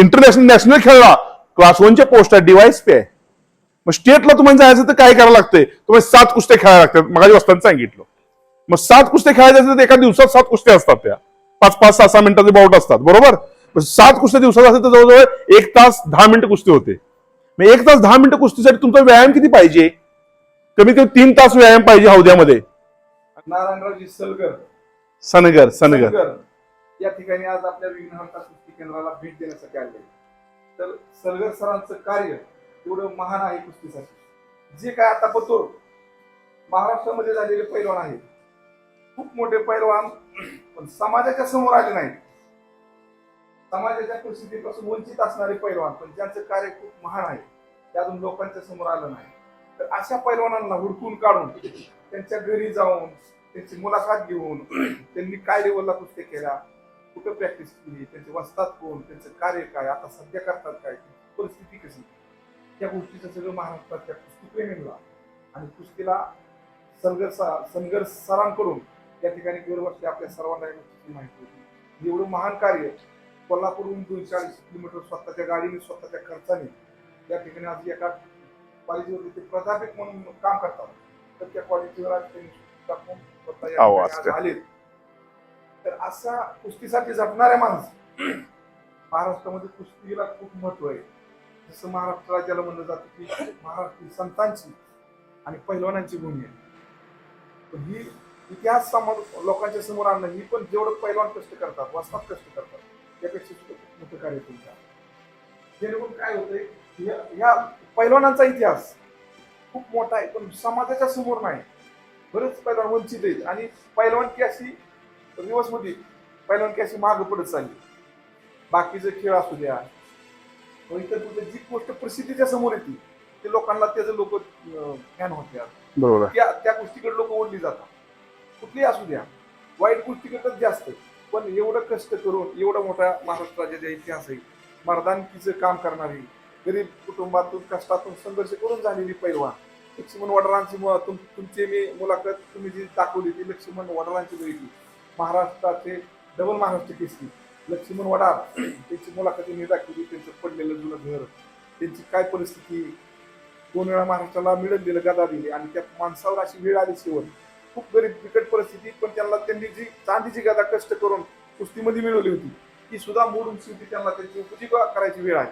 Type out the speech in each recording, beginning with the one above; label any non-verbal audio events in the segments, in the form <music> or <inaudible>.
International national खेळला class वनच्या post आहे डिवाइस पे. मग स्टेटला तुम्हाला जायचं तर काय करायला लागतंय? तुम्हाला सात कुस्त्या खेळायला लागतात. मग वस्तांनी सांगितलं. मग सात कुस्त्या खेळायच्या असेल तर एका दिवसात सात कुस्त्या असतात त्या. पाच पाच सहा सहा मिनिटाचे बाउट असतात. बरोबर? सात कुस्त्या दिवसात असेल तर जवळजवळ एक तास दहा मिनिटं कुस्ती होते. मग एक तास दहा मिनिटं कुस्तीसाठी तुमचा व्यायाम किती पाहिजे? कमीत कमी तीन तास व्यायाम पाहिजे हौद्यामध्ये. नारायणरावजी सलगर सनगर सनगर. सलगर या ठिकाणी आज आपल्या विघ्नहर्ता कुस्ती केंद्राला भेट देण्यासाठी आले तर सलगर सरांचं कार्य एवढं महान आहे कुस्तीसाठी. जे काय आता बघतो महाराष्ट्रामध्ये झालेले पैलवान आहेत. खूप मोठे पैलवान पण समाजाच्या समोर आले नाहीत. समाजाच्या परिस्थितीपासून वंचित असणारे पैलवान पण ज्यांचं कार्य खूप महान आहे ते अजून लोकांच्या समोर आलं नाही. तर अशा पैलवानांना हुडकून काढून त्यांच्या घरी जाऊन त्यांची मुलाखत घेऊन <clears throat> त्यांनी काय लेवलला कुस्त्या केल्या. कुठं प्रॅक्टिस केली त्यांचे वस्तात कोण त्यांचं कार्य काय आता सध्या करतात काय परिस्थिती कशी? त्या गोष्टीचं सगळं महाराष्ट्रातल्या कुस्तीप्रेमींना आणि कुस्तीला संघर्ष संघर्ष सरांकडून या ठिकाणी दरवर्षी आपल्या सर्वांना माहिती होती. एवढं महान कार्य कोल्हापूरहून दोनशे अडीचशे किलोमीटर स्वतःच्या गाडीने स्वतःच्या खर्चाने या ठिकाणी आज एका कॉलेजवर ते प्राध्यापक म्हणून काम करतात. तर त्या कॉलेजवर आज त्यांनी स्वतः. आलेत. तर असा कुस्तीसाठी जपणाऱ्या माणूस <clears throat> महाराष्ट्रामध्ये कुस्तीला खूप महत्त्व आहे. जसं महाराष्ट्र राज्याला म्हणलं जातं की महाराष्ट्र संतांची आणि पहिलवानांची भूमी आहे. तर ही इतिहास समोर लोकांच्या समोर आणणं ही पण जेवढं पैलवान कष्ट करतात वास्तवात कष्ट करतात त्यापेक्षा सुद्धा मोठं कार्य तुमच्या जेणेकरून काय होतंय ह्या- ह्या पैलवानांचा इतिहास खूप मोठा आहे पण समाजाच्या समोर नाही. बरेच पैलवान वंचित आहेत आणि पैलवानकी अशी रिवर्समध्ये पैलवानकी अशी मागं पडत चालली. बाकीचे खेळ असू द्या. इतर कुठे जी गोष्ट प्रसिद्धीच्या समोर येते ते लोकांना त्याचं लोक फॅन होत्या. त्या त्या गोष्टीकडे लोक ओढली जातात. कुठलीही असू द्या. वाईट गोष्टीकडे जास्त. पण एवढं कष्ट करून एवढा मोठा महाराष्ट्र राज्याचा इतिहास आहे. मर्दानकीचं काम करणारी गरीब कुटुंबातून कष्टातून संघर्ष करून झालेली पैलवान. लक्ष्मण तुम- तुमची मी मुलाखत तुम्ही जी दाखवली ती लक्ष्मण वडरांची बघितली महाराष्ट्राचे डबल महाराष्ट्र केसरी लक्ष्मण वडार त्यांची मुलाखती मी दाखवली त्यांचं पडलेलं जुनं घर त्यांची काय परिस्थिती? दोन वेळा महाराष्ट्राला मिळत दिलं गदा दिली आणि त्या माणसावर अशी वेळ आली शेवट. खूप गरीब बिकट परिस्थिती पण त्यांना त्यांनी जी चांदीची गदा कष्ट करून कुस्तीमध्ये मिळवली होती ती सुद्धा मोडून शेवटी त्यांना त्यांची उपजीविका करायची वेळ आहे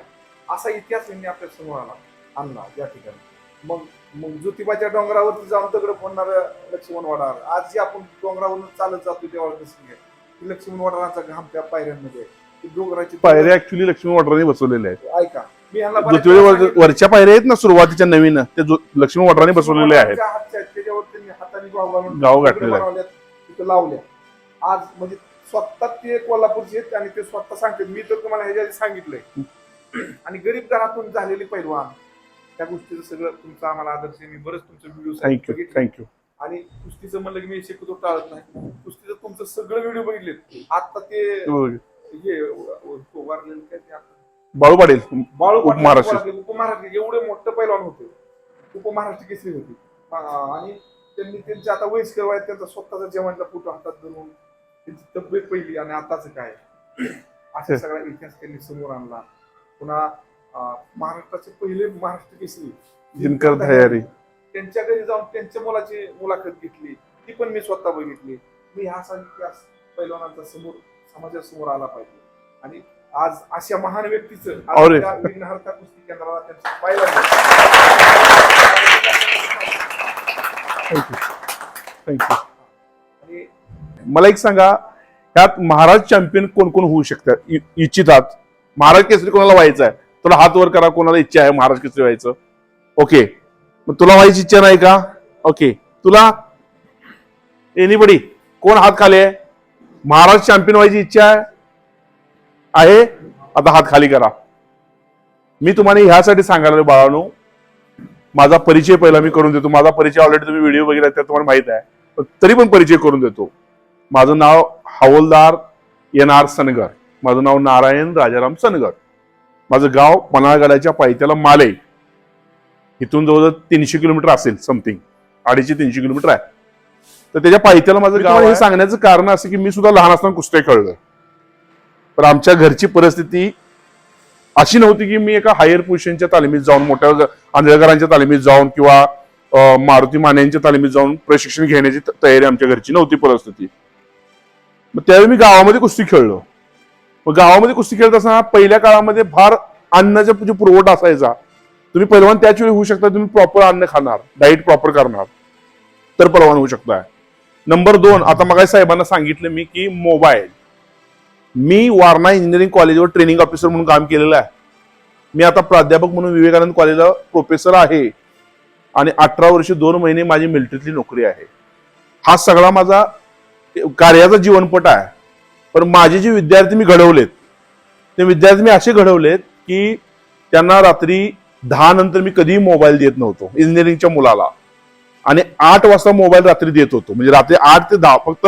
असा इतिहास यांनी आपल्यासमोर आला आणला. या ठिकाणी. मग मग ज्योतिबाच्या डोंगरावरती जाऊन दगड फोडणार लक्ष्मण वडार. आज जे आपण डोंगरावरून चालत जातो तेव्हा कसं लक्ष्मण वडारांचा घाम त्या पायऱ्यांमध्ये. ती डोंगराची पायऱ्या ऍक्च्युली लक्ष्मी वडरांनी बसवलेल्या आहेत. ऐका मी सांगितलं. वरच्या पायऱ्या आहेत ना सुरुवातीच्या नवीन ते जो- लक्ष्मी वडरांनी बसवलेले आहेत. त्याच्यावर त्यांनी हाताने गाव. बनवल्यात, तिथं लावल्या आज म्हणजे स्वतः ते कोल्हापूरचे आहेत आणि ते स्वतः सांगतात. मी तर तुम्हाला ह्याच्या सांगितलंय. आणि गरीब घरातून झालेली पैलवान. त्या गोष्टीचं सगळं तुमचा आम्हाला आदर्श. मी बरेच तुमचे व्हिडिओ थँक्यू थँक्यू आणि कुस्तीचं म्हणलं की मी शक्यतो टाळत नाही. कुस्तीचं तुमचं सगळं व्हिडिओ बघितले आता ते हे वारलेलं काय ते आता? बाळू पाटील बाळू उपमहाराष्ट्र. एवढे मोठं पैलवान होते. उपमहाराष्ट्र केसरी होते. आणि त्यांनी त्यांचे आता वयस्कर वयात त्यांचा स्वतःचा जेवणचा फोटो हातात धरून त्यांची तब्येत पहिली आणि आताच काय? असा सगळा इतिहास त्यांनी समोर आणला. पुन्हा महाराष्ट्राचे पहिले महाराष्ट्र केसरी. दिनकर दह्यारी त्यांच्या घरी जाऊन त्यांच्या मुलाची मुलाखत घेतली. ती पण मी स्वतः बघितली. मी हा असा इतिहास पैलवानांचा समोर समाजासमोर आला पाहिजे. आणि आज अशा महान व्यक्तीचं विघ्नहर्ता कुस्ती केंद्राला त्यांचं पाहिलं आणि मला एक सांगा त्यात महाराज चॅम्पियन कोण कोण होऊ शकतात? इच्छितात. महाराज केसरी कोणाला व्हायचं आहे तुला हात वर करा कोणाला इच्छा आहे महाराज केसरी व्हायचं? ओके मग तुला व्हायची इच्छा नाही का? ओके तुला एनीबडी कोण हात खाली आहे? महाराज चॅम्पियन व्हायची इच्छा आहे? आहे? आता हात खाली करा. मी तुम्हाला ह्यासाठी सांगायला बाळानो. माझा परिचय पहिला मी करून देतो. माझा परिचय ऑलरेडी तुम्ही व्हिडिओ वगैरे त्यात तुम्हाला माहीत आहे. तरी पण परिचय करून देतो. माझं नाव हवलदार एन आर सनगर. माझं नाव नारायण राजाराम सनगर. माझं गाव पन्हाळगडाच्या पायथ्याला माले. इथून जवळजवळ तीनशे किलोमीटर असेल समथिंग अडीचशे तीनशे किलोमीटर आहे. तर त्याच्या पायथ्याला माझं गाव हे सांगण्याचं कारण असं की मी सुद्धा लहान असताना कुस्त्या खेळलोय. पण आमच्या घरची परिस्थिती अशी नव्हती की मी एका हायर पोझिशनच्या तालमीत जाऊन मोठ्या आंधळकरांच्या तालमीत जाऊन किंवा मारुती मान्यांच्या तालमीत जाऊन प्रशिक्षण घेण्याची तयारी आमच्या घरची नव्हती परिस्थिती. मग त्यावेळी मी गावामध्ये कुस्ती खेळलो. मग गावामध्ये कुस्ती खेळत असताना पहिल्या काळामध्ये फार अन्नाचा जो पुरवठा असायचा तुम्ही पहिलवान त्याच वेळी होऊ शकता तुम्ही प्रॉपर अन्न खाणार डाईट प्रॉपर करणार तर परवान होऊ शकता नंबर दोन आता मग साहेबांना सांगितलं मी की मोबाईल मी वारणा इंजिनिअरिंग कॉलेजवर ट्रेनिंग ऑफिसर म्हणून काम केलेलं आहे. मी आता प्राध्यापक म्हणून विवेकानंद कॉलेजला प्रोफेसर आहे. आणि अठरा वर्ष दोन महिने माझी मिलिटरीतली नोकरी आहे. हा सगळा माझा कार्याचा जीवनपट आहे. पण माझे जे विद्यार्थी मी घडवलेत ते विद्यार्थी मी असे घडवलेत की त्यांना रात्री दहा नंतर मी कधीही मोबाईल देत नव्हतो इंजिनिअरिंगच्या मुलाला. आणि आठ वाजता मोबाईल रात्री देत होतो. म्हणजे रात्री आठ ते दहा फक्त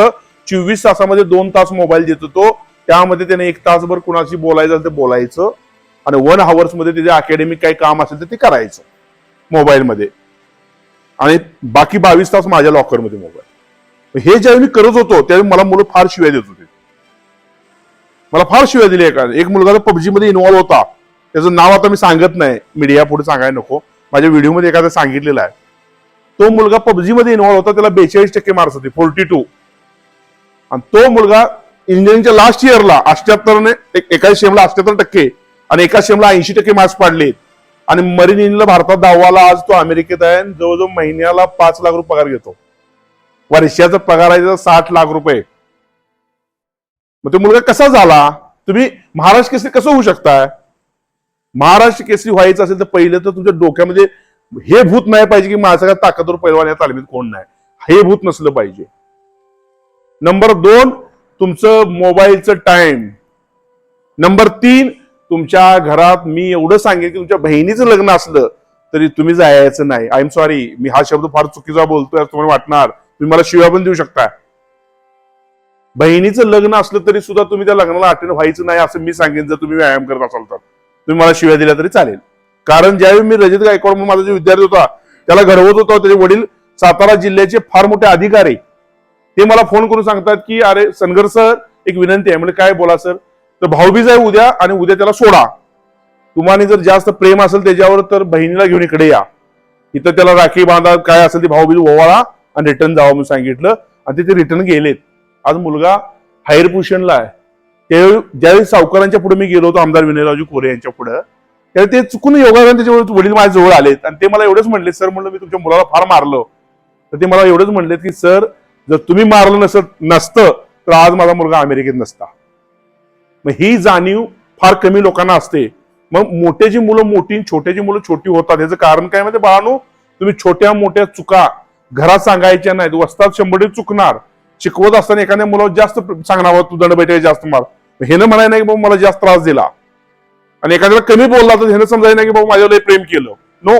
चोवीस तासामध्ये दोन तास मोबाईल देत होतो. त्यामध्ये त्याने एक तासभर कुणाशी बोलायचं ते बोलायचं. आणि वन हावर्समध्ये त्याचे अकॅडमिक काही काम असेल तर ते करायचं मोबाईलमध्ये. आणि बाकी बावीस तास माझ्या लॉकरमध्ये मोबाईल. हे ज्यावेळी मी करत होतो त्यावेळी मला मुलं फार शिवाय देत होते. मला फार शिव्या दिली एका एक मुलगा तर पबजी मध्ये इन्व्हॉल्व्ह होता. त्याचं नाव आता मी सांगत नाही. मीडिया पुढे सांगायला नको. माझ्या व्हिडिओमध्ये एखादा सांगितलेला आहे. तो मुलगा पबजी मध्ये इन्व्हॉल्व्ह होता त्याला बेचाळीस टक्के मार्क्स होते फोर्टी टू आणि तो मुलगा इंजिनिअरिंगच्या लास्ट इयरला अष्ट्याहत्तरने एका शेमला अष्ट्याहत्तर टक्के आणि एका शेमला ऐंशी टक्के मार्क्स पाडले आणि मरीन इंजिनला भारतात दहावाला आज तो अमेरिकेत आहे आणि जवळजवळ महिन्याला पाच लाख रुपये पगार घेतो. वर्षाचा पगार आहे त्याचा साठ लाख रुपये. मग तो मुलगा कसा झाला? तुम्ही महाराष्ट्र केसरी कसं होऊ शकताय? महाराष्ट्र केसरी व्हायचं असेल तर पहिलं तर तुमच्या डोक्यामध्ये हे भूत नाही पाहिजे की माझ्या ताकदवर पैलवान या तालमीत कोण नाही. हे भूत नसलं पाहिजे. नंबर दोन तुमचं मोबाईलचं टाइम नंबर तीन तुमच्या घरात मी एवढं सांगेन की तुमच्या बहिणीचं लग्न असलं तरी तुम्ही जायचं नाही. आय एम सॉरी मी हा शब्द फार चुकीचा बोलतोय तुम्हाला वाटणार. तुम्ही मला शिव्या पण देऊ शकता बहिणीचं लग्न असलं तरी सुद्धा तुम्ही त्या लग्नाला अटेंड व्हायचं नाही असं मी सांगेन जर तुम्ही व्यायाम करत असाल तर. तुम्ही मला शिव्या दिल्या तरी चालेल. कारण ज्यावेळी मी रजत गायकवाड म्हणून माझा जो विद्यार्थी होता त्याला घडवत होता त्याचे वडील सातारा जिल्ह्याचे फार मोठे अधिकारी ते मला फोन करून सांगतात की अरे सनगर सर एक विनंती आहे. म्हणजे काय बोला सर? तर भाऊबीज आहे उद्या आणि उद्या त्याला सोडा. तुम्हाला जर जास्त प्रेम असेल त्याच्यावर तर बहिणीला घेऊन इकडे या. इथं त्याला राखी बांधा काय असेल ती भाऊबीज ओवाळा आणि रिटर्न जावा म्हणून सांगितलं. आणि ते रिटर्न गेलेत. आज मुलगा हायर पोझिशनला आहे. त्यावेळी ज्यावेळी सावकारांच्या पुढे मी गेलो होतो आमदार विनयराजू कोरे यांच्या पुढे त्यावेळी ते चुकून योगायोगाने त्याच्यावर वडील माझ्या जवळ आलेत. आणि ते मला एवढंच म्हणले सर म्हणलं मी तुमच्या मुलाला फार मारलो. तर ते मला एवढंच म्हणले की सर जर तुम्ही मारलं नसत नसतं तर आज माझा मुलगा अमेरिकेत नसता. मग ही जाणीव फार कमी लोकांना असते. मग मोठ्याची मुलं मोठी छोट्याची मुलं छोटी होतात याचं कारण काय माहिती बाळानो तुम्ही छोट्या मोठ्या चुका घरात सांगायच्या नाहीत वस्तात शंभर चुकणार. शिकवत असताना एखाद्या मुलावर जास्त सांगणार तू दंड बैठक जास्त मार. हेनं म्हणाय नाही की बाबा मला जास्त त्रास दिला. आणि एखाद्याला कमी बोलला तर हेनं समजायला नाही की बाबा माझ्यावर लय प्रेम केलं. नो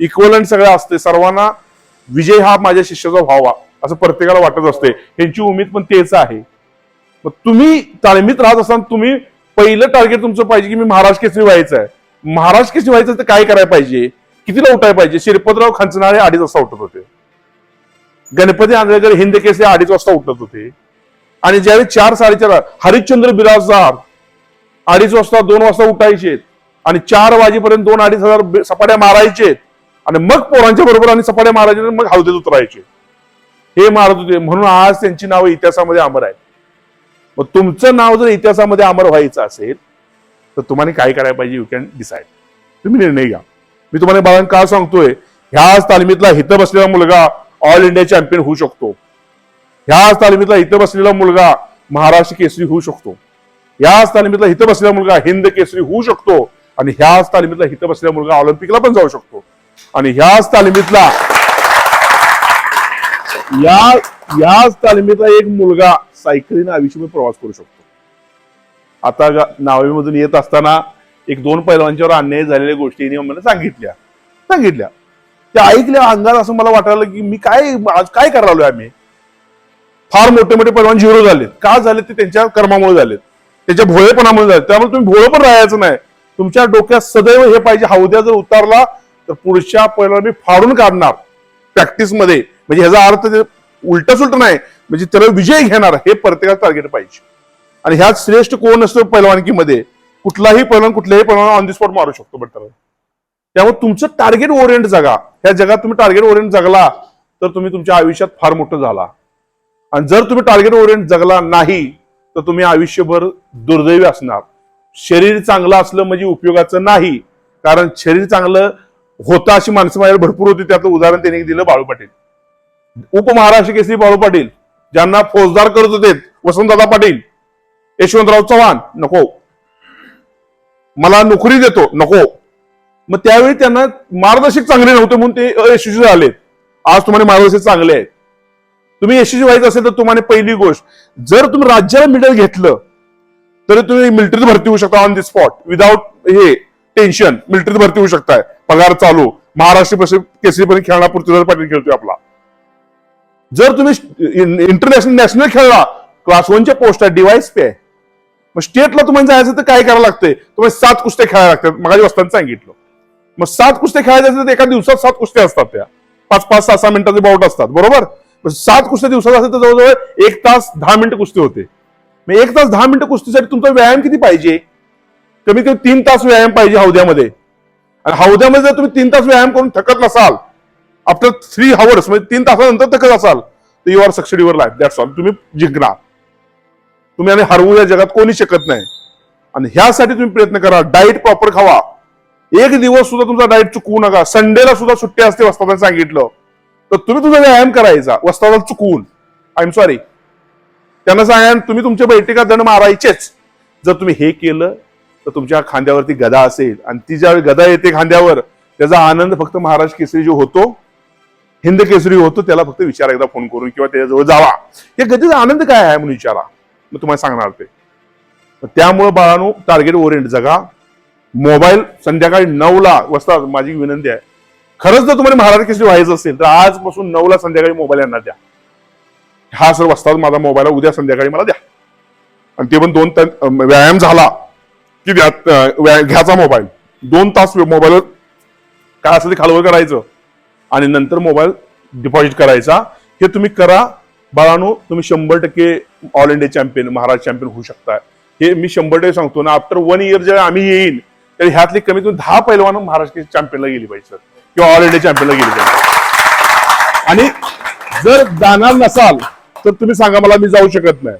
इक्वलंट सगळं असते सर्वांना विजय हा माझ्या शिष्याचा व्हावा असं प्रत्येकाला वाटत असते यांची उमेद पण तेच आहे. मग तुम्ही ताळमीत राहत असताना तुम्ही पहिलं टार्गेट तुमचं पाहिजे की मी महाराज केसरी व्हायचं आहे महाराज केसरी व्हायचं तर काय करायला पाहिजे? कितीला उठायला पाहिजे? शिरपतराव खंचनाळे अडीच वाजता उठत होते. गणपती आंधळेकर हिंद केसरी अडीच वाजता उठत होते. आणि ज्यावेळी चार साडेचार हरिश्चंद्र बिराजदार अडीच वाजता दोन वाजता उठायचे आणि चार वाजेपर्यंत दोन अडीच हजार सपाट्या मारायचे आणि मग पोरांच्या बरोबर आणि सपाट्या मारायचे मग हौदेत उतरायचे. हे मारत होते. म्हणून आज त्यांची नावं इतिहासामध्ये अमर आहेत. मग तुमचं नाव जर इतिहासामध्ये अमर व्हायचं असेल तर तुम्हाला काय करायला पाहिजे? यू कॅन डिसाईड तुम्ही निर्णय घ्या. मी तुम्हाला बाळांना का सांगतोय? ह्याच तालमीतला हित बसलेला मुलगा ऑल इंडिया चॅम्पियन होऊ शकतो. ह्याच तालमीतला इथं बसलेला मुलगा महाराष्ट्र केसरी होऊ शकतो. ह्याच तालमीतला इथं बसलेला मुलगा हिंद केसरी होऊ शकतो. आणि ह्याच तालमीतला इथं बसलेला मुलगा ऑलिम्पिकला पण जाऊ शकतो. आणि ह्याच तालमीतला या याच तालमीतला एक मुलगा सायकलीने आयुष्यभर प्रवास करू शकतो. आता नावेमधून येत असताना एक दोन पैलवांच्यावर अन्याय झालेल्या गोष्टी यांनी मला सांगितल्या. सांगितल्या. ते ऐकल्या अंगात असं मला वाटायला की मी काय आज काय करायला आम्ही? फार मोठे मोठे पैलवान झिरो झालेत. का झाले ते त्यांच्या कर्मामुळे झालेत. त्यांच्या भोळेपणामुळे झाले त्यामुळे तुम्ही भोळं पण राहायचं नाही. तुमच्या डोक्यात सदैव हे पाहिजे. हौद्या जर उतारला तर पुढच्या पैलवान मी फाडून काढणार. प्रॅक्टिसमध्ये. म्हणजे ह्याचा अर्थ ते उलट सुलट नाही म्हणजे त्याला विजय घेणार हे प्रत्येकाचं टार्गेट पाहिजे. आणि ह्यात श्रेष्ठ कोण असतो पैलवानकीमध्ये कुठलाही पैलवान कुठल्याही पैलवान ऑन दी स्पॉट मारू शकतो बट त्यामुळे तुमचं टार्गेट ओरिएंट जगा. ह्या जगात तुम्ही टार्गेट ओरिएंट जगला तर तुम्ही तुमच्या आयुष्यात फार मोठं झाला. आणि जर तुम्ही टार्गेट ओरिएंट जगला नाही तर तुम्ही आयुष्यभर दुर्दैवी असणार. शरीर चांगलं असलं म्हणजे उपयोगाचं नाही. कारण शरीर चांगलं होतं अशी माणसं माझ्या भरपूर होती. त्यातलं उदाहरण त्यांनी दिलं बाळू पाटील. उपमहाराष्ट्र केसरी बाळू पाटील. ज्यांना फौजदार करत होते वसंतदादा पाटील. यशवंतराव चव्हाण नको. मला नोकरी देतो नको. मग त्यावेळी त्यांना मार्गदर्शक चांगले नव्हते म्हणून ते अयशस्वी झाले आज तुम्हाला मार्गदर्शक चांगले आहेत. तुम्ही यशस्वी व्हायचं असेल तर तुम्हाला पहिली गोष्ट जर तुम्ही राज्याला मेडल घेतलं तरी तुम्ही मिलिटरीत भरती होऊ शकता ऑन द स्पॉट विदाऊट हे टेन्शन मिलिटरीत भरती होऊ शकताय. पगार चालू. महाराष्ट्र केसरी केसरीपर्यंत खेळणार पृथ्वीराज पाटील खेळतोय आपला. जर तुम्ही इंटरनॅशनल नॅशनल खेळला क्लास वनच्या पोस्ट आहे डिवाइस पे आहे. मग स्टेटला तुम्हाला जायचं तर काय करायला लागतंय? तुम्हाला सात कुस्त्या खेळायला लागतात. मगाची वस्तांनी सांगितलं. मग सात कुस्त्या खेळायच्या असेल तर एका दिवसात सात कुस्त्या असतात त्या. पाच पाच सहा सहा मिनिटाचे बाउट असतात. बरोबर? सात कुस्त्या दिवसात असेल तर जवळजवळ एक तास दहा मिनिटं कुस्ती होते. मग एक तास दहा मिनिटं कुस्तीसाठी तुमचा व्यायाम किती पाहिजे? कमीत कमी तीन तास व्यायाम पाहिजे हौद्यामध्ये. आणि हौद्यामध्ये जर तुम्ही तीन तास व्यायाम करून थकत नसाल आफ्टर थ्री हवर्स म्हणजे तीन तासानंतर थकत असाल तर you are succeed your life that's all तुम्ही जिंकणार. तुम्ही आणि हरवू या जगात कोणी शकत नाही. आणि ह्यासाठी तुम्ही प्रयत्न करा. डाएट प्रॉपर खावा. एक दिवस सुद्धा तुमचा डाएट चुकवू नका. संडेला सुद्धा सुट्टी असते वस्तादाने सांगितलं. तर तुम्ही तुझा व्यायाम करायचा. वस्तादाला चुकवून. आय एम सॉरी त्यांना सांगा तुम्ही तुमच्या बैठका दंड मारायचेच. जर तुम्ही हे केलं तर तुमच्या खांद्यावरती गदा असेल. आणि ती ज्यावेळी गदा येते खांद्यावर त्याचा आनंद फक्त महाराष्ट्र केसरी जो होतो हिंद केसरी होतो त्याला फक्त विचार एकदा फोन करून किंवा त्याच्याजवळ जावा. या गतीचा आनंद काय आहे म्हणून विचारा. मग तुम्हाला सांगणार ते त्यामुळे बाळानो टार्गेट ओरिएंट जगा. मोबाईल संध्याकाळी नऊला वाजता माझी विनंती आहे. खरंच जर तुम्हाला महाराष्ट्र केसरी व्हायचं असेल तर आजपासून नऊला संध्याकाळी मोबाईल यांना द्या. हा सर वाजताच माझा मोबाईल उद्या संध्याकाळी मला द्या. आणि ते पण दोन तास व्यायाम झाला की द्या व्या- घ्यायचा मोबाईल. दोन तास मोबाईलवर काय असेल ते खालवर करायचं. आणि नंतर मोबाईल डिपॉझिट करायचा. हे तुम्ही करा. बाळानो तुम्ही शंभर टक्के all India champion Maharashtra champion होऊ शकता हे मी शंभर टक्के सांगतो ना आफ्टर वन इयर जेव्हा आम्ही येईल तर ह्यातली कमीत कमी दहा पैलवान महाराष्ट्र चॅम्पियनला गेली पाहिजे किंवा ऑल इंडिया चॅम्पियनला गेली पाहिजे. आणि जर जाणार नसाल तर तुम्ही सांगा मला मी जाऊ शकत नाही.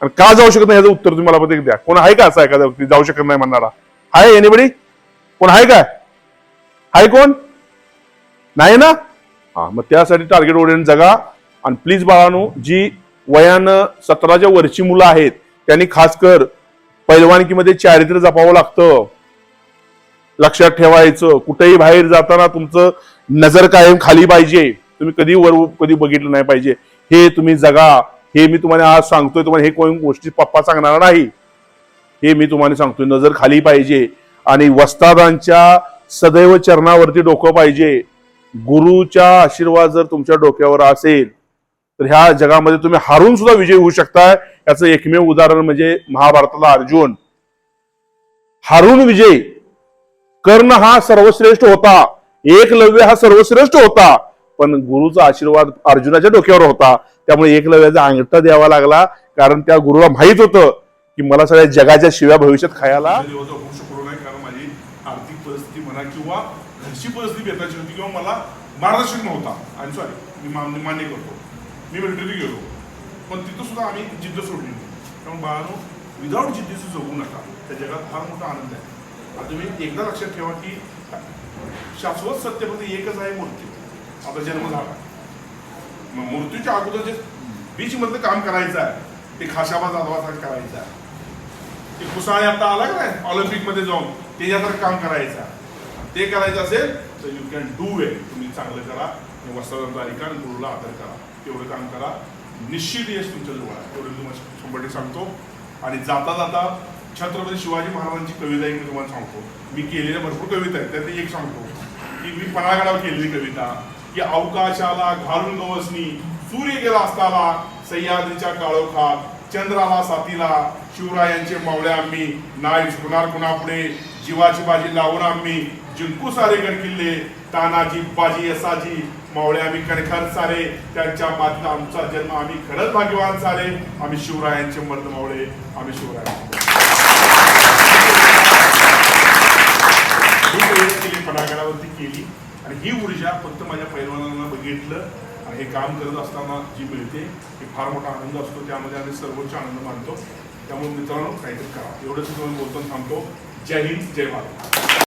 आणि का जाऊ शकत नाही याचं उत्तर तुम्ही मला एक द्या. कोण आहे का असा एखादा व्यक्ती जाऊ शकत नाही म्हणणारा? आहे एनिबडी कोण आहे काय? आहे कोण? नाही ना? हा मग त्यासाठी टार्गेट ओरिएंट जगा. आणि प्लीज बाळानो जी वयानं सतराच्या वरची मुलं आहेत त्यांनी खास कर पैलवानकीमध्ये चारित्र्य जपावं लागतं. लक्षात ठेवायचं. कुठेही बाहेर जाताना तुमचं नजर कायम खाली पाहिजे. तुम्ही कधी वर कधी बघितलं नाही पाहिजे. हे तुम्ही जगा. हे मी तुम्हाला आज सांगतोय तुम्हाला हे कोण गोष्टी पप्पा सांगणार नाही. हे मी तुम्हाला सांगतोय नजर खाली पाहिजे. आणि वस्तादांच्या सदैव चरणावरती डोकं पाहिजे. गुरुच्या आशीर्वाद जर तुमच्या डोक्यावर असेल तर ह्या जगामध्ये तुम्ही हारून सुद्धा विजय होऊ शकताय. याचं एकमेव उदाहरण म्हणजे महाभारताला अर्जुन. हारून विजय. कर्ण हा सर्वश्रेष्ठ होता. एकलव्य हा सर्वश्रेष्ठ होता. पण गुरुचा आशीर्वाद अर्जुनाच्या डोक्यावर होता. त्यामुळे एकलव्याचा अंगठा द्यावा लागला. कारण त्या गुरुला माहीत होतं की मला सगळ्या जगाच्या शिव्या भविष्यात खायला होऊ शकलो नाही. कारण माझी आर्थिक परिस्थिती म्हणा किंवा घरची परिस्थिती बेताची होती किंवा मला मार्गदर्शक नव्हता. आणि सॉरी मी मान्य करतो. मी मिलिटरी गेलो. पण तिथं सुद्धा आम्ही जिद्द सोडली त्यामुळे बाळानो विदाऊट जिद्दीचं जगू नका. त्या जगात फार मोठा आनंद आहे. तुम्ही एकदा लक्षात ठेवा की शाश्वत सत्य फक्त एकच आहे मृत्यू आता जन्म झाला. मग मृत्यूच्या अगोदर जे बीच मधलं काम करायचं आहे ते खाशाबा जाधवासाठी करायचं आहे. ते कुसाळे आता आला का नाही? ऑलिम्पिकमध्ये जाऊन त्याच्यासारखं काम करायचं आहे. ते करायचं असेल तर यू कॅन डू इट तुम्ही चांगलं करा. वस्त्रांचा अधिकार गुरुला आदर करा. तेवढं काम करा. निश्चित यश तुमच्या जवळ आहे. एवढं तुम्हाला शंभर सांगतो. आणि जाता जाता छत्रपती शिवाजी महाराजांची कविता एक मी तुम्हाला सांगतो. मी केलेल्या भरपूर कविता आहेत त्यातली एक सांगतो. की मी परागडावर केलेली कविता की अवकाशाला घालून गवसनी सूर्य गेला असताना सह्याद्रीच्या काळोखात चंद्राला साथीला शिवरायांचे मावळे आम्ही नाही झुकणार कुणापुढे जीवाची बाजी लावून आम्ही जिंकू सारे गड किल्ले तानाजी बाजी यसाजी मावळे आम्ही कणखर सारे त्यांच्या मातीत आमचा जन्म आम्ही खरंच भाग्यवान सारे आम्ही शिवरायांचे मर्द मावळे आम्ही शिवरायांचे प्रेरित केली. आणि ही ऊर्जा फक्त माझ्या पैलवानांना बघितलं आणि हे काम करत असताना जी मिळते हे फार मोठा आनंद असतो. त्यामध्ये आम्ही सर्वोच्च आनंद मानतो. त्यामुळे मित्रांनो काहीतरी करा. एवढंच तुम्ही बोलताना थांबतो. जय हिंद जय भारत.